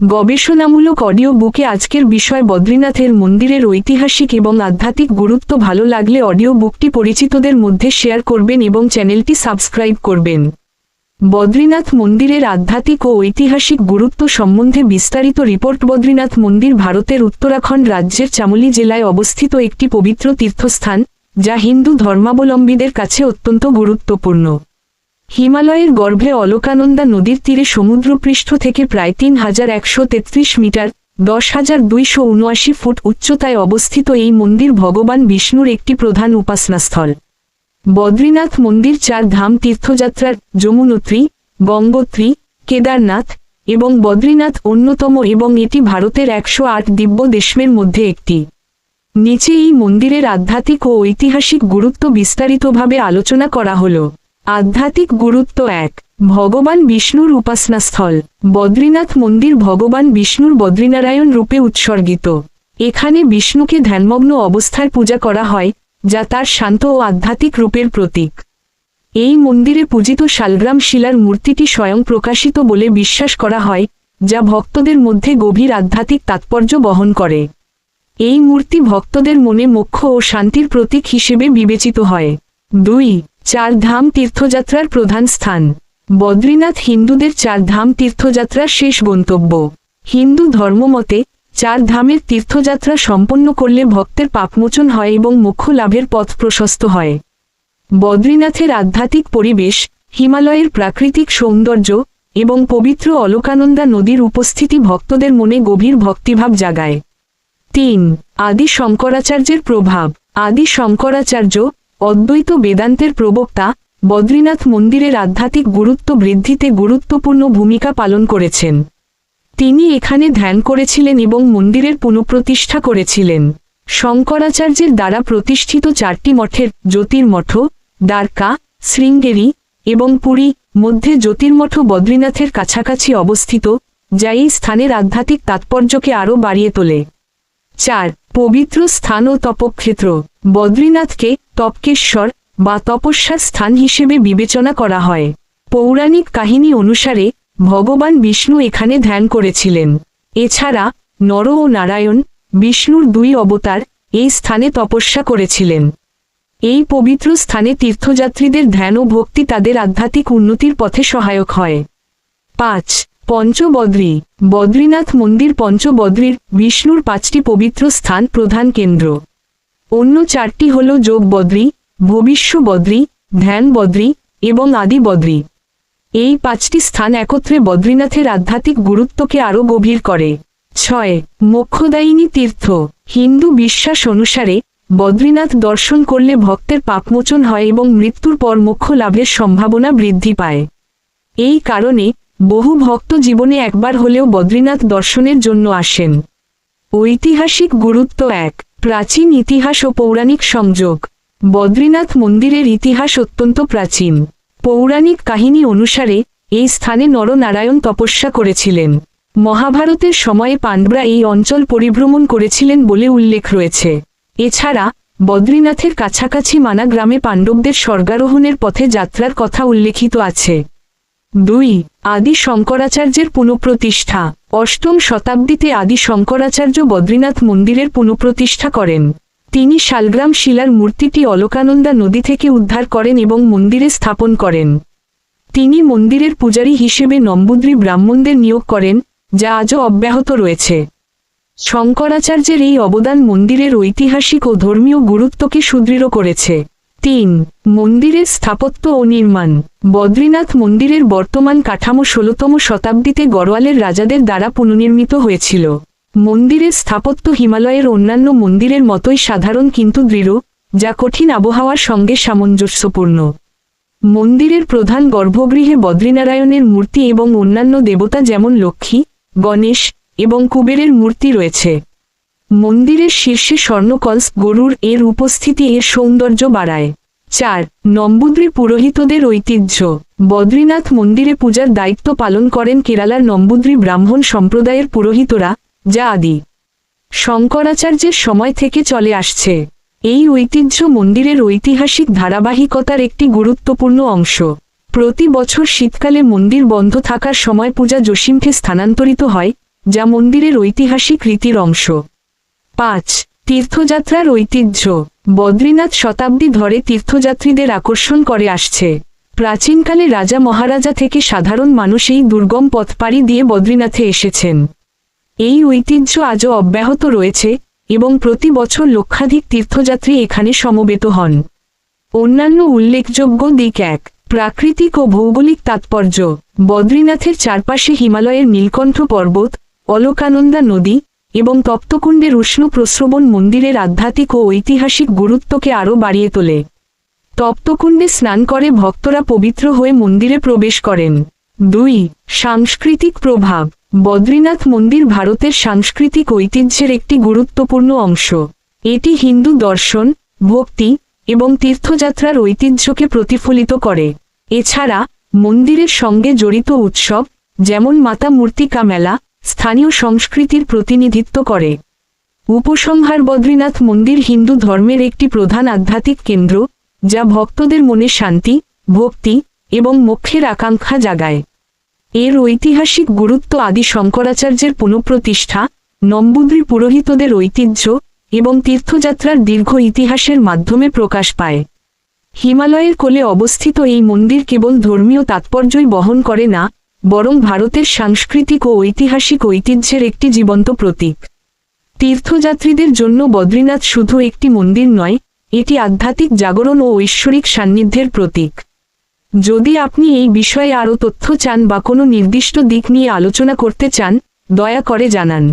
গবেষণামূলক অডিও বুকে আজকের বিষয় বদ্রীনাথের মন্দিরের ঐতিহাসিক এবং আধ্যাত্মিক গুরুত্ব ভালো লাগলে অডিও বুকটি পরিচিতদের মধ্যে শেয়ার করবেন এবং চ্যানেলটি সাবস্ক্রাইব করবেন। বদ্রীনাথ মন্দিরের আধ্যাত্মিক ও ঐতিহাসিক গুরুত্ব সম্বন্ধে বিস্তারিত রিপোর্ট বদ্রীনাথ মন্দির ভারতের উত্তরাখণ্ড রাজ্যের চামোলি জেলায় অবস্থিত একটি পবিত্র তীর্থস্থান, যা হিন্দু ধর্মাবলম্বীদের কাছে অত্যন্ত গুরুত্বপূর্ণ। হিমালয়ের গর্ভে অলকানন্দা নদীর তীরে সমুদ্রপৃষ্ঠ থেকে প্রায় তিন হাজার একশো তেত্রিশ মিটার, দশ হাজার দুইশো উনআশি ফুট উচ্চতায় অবস্থিত এই মন্দির ভগবান বিষ্ণুর একটি প্রধান উপাসনাস্থল। বদ্রীনাথ মন্দির চার ধাম তীর্থযাত্রার যমুনোত্রী, গঙ্গোত্রী, কেদারনাথ এবং বদ্রীনাথ অন্যতম এবং এটি ভারতের একশো আট দিব্য দেশের মধ্যে একটি। নিচে এই মন্দিরের আধ্যাত্মিক ও ঐতিহাসিক গুরুত্ব বিস্তারিতভাবে আলোচনা করা হল। আধ্যাত্মিক গুরুত্ব এক, ভগবান বিষ্ণুর উপাসনাস্থল। বদ্রীনাথ মন্দির ভগবান বিষ্ণুর বদ্রীনারায়ণ রূপে উৎসর্গিত। এখানে বিষ্ণুকে ধ্যানমগ্ন অবস্থায় পূজা করা হয়, যা তার শান্ত ও আধ্যাত্মিক রূপের প্রতীক। এই মন্দিরে পূজিত শালগ্রাম শিলার মূর্তিটি স্বয়ং প্রকাশিত বলে বিশ্বাস করা হয়, যা ভক্তদের মধ্যে গভীর আধ্যাত্মিক তাৎপর্য বহন করে। এই মূর্তি ভক্তদের মনে মোক্ষ ও শান্তির প্রতীক হিসেবে বিবেচিত হয়। দুই চার ধাম তীর্থযাত্রার প্রধান স্থান। বদ্রীনাথ হিন্দুদের চার ধাম তীর্থযাত্রার শেষ গন্তব্য। হিন্দু ধর্মমতে চার ধামের তীর্থযাত্রা সম্পন্ন করলে ভক্তের পাপমোচন হয় এবং মোক্ষ লাভের পথ প্রশস্ত হয়। বদ্রীনাথের আধ্যাত্মিক পরিবেশ, হিমালয়ের প্রাকৃতিক সৌন্দর্য এবং পবিত্র অলকানন্দা নদীর উপস্থিতি ভক্তদের মনে গভীর ভক্তিভাব জাগায়। তিন, আদি শঙ্করাচার্যের প্রভাব। আদি শঙ্করাচার্য অদ্বৈত বেদান্তের প্রবক্তা বদ্রীনাথ মন্দিরের আধ্যাত্মিক গুরুত্ব বৃদ্ধিতে গুরুত্বপূর্ণ ভূমিকা পালন করেছেন। তিনি এখানে ধ্যান করেছিলেন এবং মন্দিরের পুনঃপ্রতিষ্ঠা করেছিলেন। শঙ্করাচার্যের দ্বারা প্রতিষ্ঠিত চারটি মঠের জ্যোতির্মঠ, দ্বারকা, শৃঙ্গেরি এবং পুরী মধ্যে জ্যোতির্মঠ বদ্রীনাথের কাছাকাছি অবস্থিত, যা এই স্থানের আধ্যাত্মিক তাৎপর্যকে আরও বাড়িয়ে তোলে। চার, পবিত্র স্থান ও তপক্ষেত্র। বদ্রীনাথকে তপকেশ্বর বা তপস্যার স্থান হিসেবে বিবেচনা করা হয়। পৌরাণিক কাহিনী অনুসারে ভগবান বিষ্ণু এখানে ধ্যান করেছিলেন। এছাড়া নর ও নারায়ণ বিষ্ণুর দুই অবতার এই স্থানে তপস্যা করেছিলেন। এই পবিত্র স্থানে তীর্থযাত্রীদের ধ্যান ও ভক্তি তাদের আধ্যাত্মিক উন্নতির পথে সহায়ক হয়। পাঁচ, পঞ্চবদ্রী। বদ্রীনাথ মন্দির পঞ্চবদ্রীর বিষ্ণুর পাঁচটি পবিত্র স্থান প্রধান কেন্দ্র। অন্য চারটি হল যোগ বদ্রী, ভবিষ্য বদ্রী, ধ্যান বদ্রী এবং আদি বদ্রী। এই পাঁচটি স্থান একত্রে বদ্রীনাথের আধ্যাত্মিক গুরুত্বকে আরও গভীর করে। ছয়, মোক্ষদায়িনী তীর্থ। হিন্দু বিশ্বাস অনুসারে বদ্রীনাথ দর্শন করলে ভক্তের পাপমোচন হয় এবং মৃত্যুর পর মোক্ষ লাভের সম্ভাবনা বৃদ্ধি পায়। এই কারণে বহু ভক্ত জীবনে একবার হলেও বদ্রীনাথ দর্শনের জন্য আসেন। ঐতিহাসিক গুরুত্ব এক। প্রাচীন ইতিহাস ও পৌরাণিক সংযোগ। বদ্রীনাথ মন্দিরের ইতিহাস অত্যন্ত প্রাচীন। পৌরাণিক কাহিনী অনুসারে, এই স্থানে নরনারায়ণ তপস্যা করেছিলেন। মহাভারতের সময়ে পাণ্ডবরা এই অঞ্চল পরিভ্রমণ করেছিলেন বলে উল্লেখ রয়েছে। এছাড়া, বদ্রীনাথের কাছাকাছি মানা গ্রামে পাণ্ডবদের স্বর্গারোহণের পথে যাত্রার কথা উল্লেখিত আছে। দুই, আদি শঙ্করাচার্যের পুনঃপ্রতিষ্ঠা। অষ্টম শতাব্দীতে আদি শঙ্করাচার্য বদ্রীনাথ মন্দিরের পুনঃপ্রতিষ্ঠা করেন। তিনি শালগ্রাম শিলার মূর্তিটি অলকানন্দা নদী থেকে উদ্ধার করেন এবং মন্দিরে স্থাপন করেন। তিনি মন্দিরের পূজারী হিসেবে নম্বুদ্রী ব্রাহ্মণদের নিয়োগ করেন, যা আজও অব্যাহত রয়েছে। শঙ্করাচার্যের এই অবদান মন্দিরের ঐতিহাসিক ও ধর্মীয় গুরুত্বকে সুদৃঢ় করেছে। তিন, মন্দিরের স্থাপত্য ও নির্মাণ। বদ্রীনাথ মন্দিরের বর্তমান কাঠামো ষোলতম শতাব্দীতে গড়ওয়ালের রাজাদের দ্বারা পুনর্নির্মিত হয়েছিল। মন্দিরের স্থাপত্য হিমালয়ের অন্যান্য মন্দিরের মতোই সাধারণ কিন্তু দৃঢ়, যা কঠিন আবহাওয়ার সঙ্গে সামঞ্জস্যপূর্ণ। মন্দিরের প্রধান গর্ভগৃহে বদ্রীনারায়ণের মূর্তি এবং অন্যান্য দেবতা যেমন লক্ষ্মী, গণেশ এবং কুবেরের মূর্তি রয়েছে। মন্দিরের শীর্ষে স্বর্ণকলস গরুর এর উপস্থিতি এর সৌন্দর্য বাড়ায়। চার, নম্বুদ্রী পুরোহিতদের ঐতিহ্য। বদ্রীনাথ মন্দিরে পূজার দায়িত্ব পালন করেন কেরালার নম্বুদ্রী ব্রাহ্মণ সম্প্রদায়ের পুরোহিতরা, যা আদি। শঙ্করাচার্যের সময় থেকে চলে আসছে। এই ঐতিহ্য মন্দিরের ঐতিহাসিক ধারাবাহিকতার একটি গুরুত্বপূর্ণ অংশ। প্রতি বছর শীতকালে মন্দির বন্ধ থাকার সময় পূজা জসিমকে স্থানান্তরিত হয়, যা মন্দিরের ঐতিহাসিক রীতির অংশ। পাঁচ, তীর্থযাত্রার ঐতিহ্য। বদ্রীনাথ শতাব্দী ধরে তীর্থযাত্রীদের আকর্ষণ করে আসছে। প্রাচীনকালে রাজা মহারাজা থেকে সাধারণ মানুষ এই দুর্গম পথ পাড়ি দিয়ে বদ্রীনাথে এসেছেন। এই ঐতিহ্য আজও অব্যাহত রয়েছে এবং প্রতি বছর লক্ষাধিক তীর্থযাত্রী এখানে সমবেত হন। অন্যান্য উল্লেখযোগ্য দিক এক, প্রাকৃতিক ও ভৌগোলিক তাৎপর্য। বদ্রীনাথের চারপাশে হিমালয়ের নীলকণ্ঠ পর্বত, অলকানন্দা নদী এবং তপ্তকুণ্ডের উষ্ণ প্রস্রবণ মন্দিরের আধ্যাত্মিক ও ঐতিহাসিক গুরুত্বকে আরও বাড়িয়ে তোলে। তপ্তকুণ্ডে স্নান করে ভক্তরা পবিত্র হয়ে মন্দিরে প্রবেশ করেন। দুই, সাংস্কৃতিক প্রভাব। বদ্রীনাথ মন্দির ভারতের সাংস্কৃতিক ঐতিহ্যের একটি গুরুত্বপূর্ণ অংশ। এটি হিন্দু দর্শন, ভক্তি এবং তীর্থযাত্রার ঐতিহ্যকে প্রতিফলিত করে। এছাড়া মন্দিরের সঙ্গে জড়িত উৎসব, যেমন মাতা মূর্তিকা মেলা স্থানীয় সংস্কৃতির প্রতিনিধিত্ব করে। উপসংহার বদ্রীনাথ মন্দির হিন্দু ধর্মের একটি প্রধান আধ্যাত্মিক কেন্দ্র, যা ভক্তদের মনে শান্তি, ভক্তি এবং মোক্ষের আকাঙ্ক্ষা জাগায়। এর ঐতিহাসিক গুরুত্ব আদি শঙ্করাচার্যের পুনঃপ্রতিষ্ঠা, নম্বুদ্রী পুরোহিতদের ঐতিহ্য এবং তীর্থযাত্রার দীর্ঘ ইতিহাসের মাধ্যমে প্রকাশ পায়। হিমালয়ের কোলে অবস্থিত এই মন্দির কেবল ধর্মীয় তাৎপর্যই বহন করে না বরং ভারতের সাংস্কৃতিক ও ঐতিহাসিক ঐতিহ্যের একটি জীবন্ত প্রতীক। তীর্থযাত্রীদের জন্য বদ্রীনাথ শুধু একটি মন্দির নয়, এটি আধ্যাত্মিক জাগরণ ও ঐশ্বরিক সান্নিধ্যের প্রতীক। যদি আপনি এই বিষয়ে আরও তথ্য চান বা কোনো নির্দিষ্ট দিক নিয়ে আলোচনা করতে চান, দয়া করে জানান।